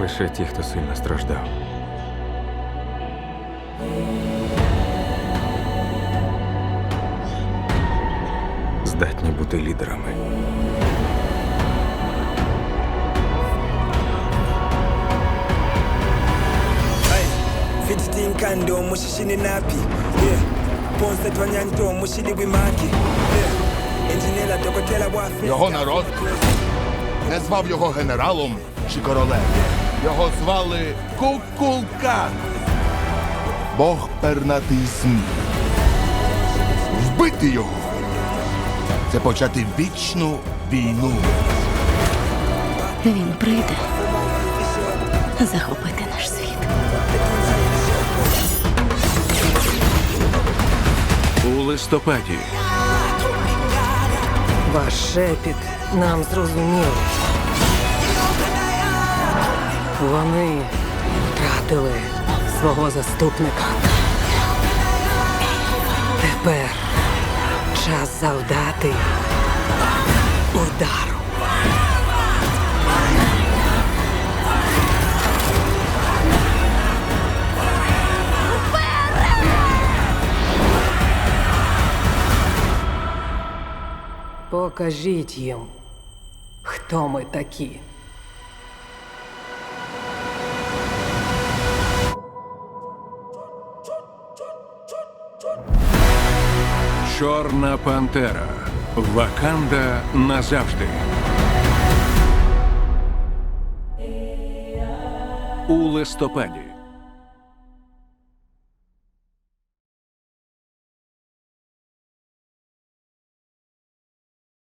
лише ті, хто сильно страждав. Здатні бути лідерами. Fidgeting kando mushishini napi yeah. Ponse twanyanto mushili wimaki yeah. Engineer dokotela bwafe Його народ не звав його генералом чи королем. Його звали Кукулкан. Бог пернатий змій. Вбити його. Це почати вічну війну. Він прийде захопити наш світ. У листопаді Ваш шепіт нам зрозумілий. Вони втратили свого заступника. Тепер час завдати удару. Покажіть їм, хто ми такі. Чорна Пантера. Ваканда назавжди. У листопаді.